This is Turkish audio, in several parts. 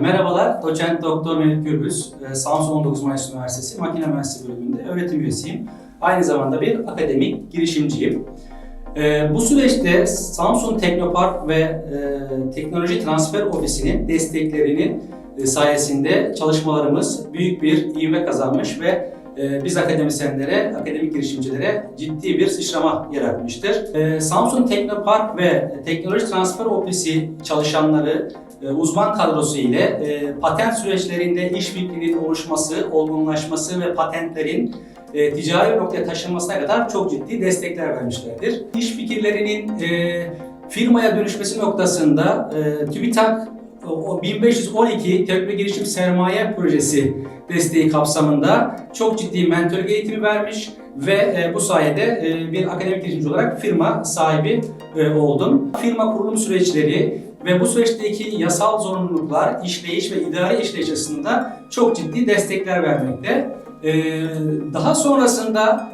Merhabalar, doçent doktor Melih Gürbüz, e, Samsun 19 Mayıs Üniversitesi Makine Mühendisliği bölümünde öğretim üyesiyim. Aynı zamanda bir akademik girişimciyim. E, Bu süreçte Samsun Teknopark ve e, Teknoloji Transfer Ofisi'nin desteklerinin e, sayesinde çalışmalarımız büyük bir ivme kazanmış ve e, biz akademisyenlere, akademik girişimcilere ciddi bir sıçrama yaratmıştır. E, Samsun Teknopark ve Teknoloji Transfer Ofisi çalışanları uzman kadrosu ile e, patent süreçlerinde iş fikrinin oluşması, olgunlaşması ve patentlerin e, ticari noktaya taşınmasına kadar çok ciddi destekler vermişlerdir. İş fikirlerinin e, firmaya dönüşmesi noktasında e, TÜBİTAK o 1512 Teknoloji Girişim Sermaye Projesi desteği kapsamında çok ciddi mentorluk eğitimi vermiş ve e, bu sayede e, bir akademik girişimci olarak firma sahibi e, oldum. Firma kurulum süreçleri ve bu süreçteki yasal zorunluluklar, işleyiş ve idari işleyiş açısından çok ciddi destekler vermekte. Daha sonrasında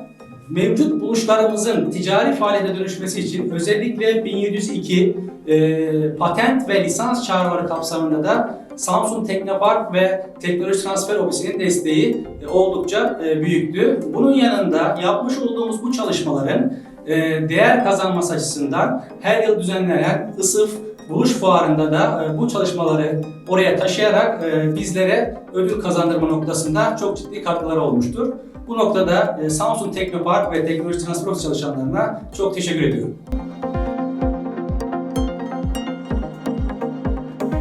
mevcut buluşlarımızın ticari faaliyete dönüşmesi için özellikle 1702 e, patent ve lisans çağrıları kapsamında da Samsung Teknopark ve Teknoloji Transfer Ofisi'nin desteği e, oldukça e, büyüktü. Bunun yanında yapmış olduğumuz bu çalışmaların e, değer kazanması açısından her yıl düzenlenen ISıF Buluş Fuarı'nda da bu çalışmaları oraya taşıyarak bizlere ödül kazandırma noktasında çok ciddi katkıları olmuştur. Bu noktada Samsung Teknopark ve Teknoloji Transfer Ofisi çalışanlarına çok teşekkür ediyorum.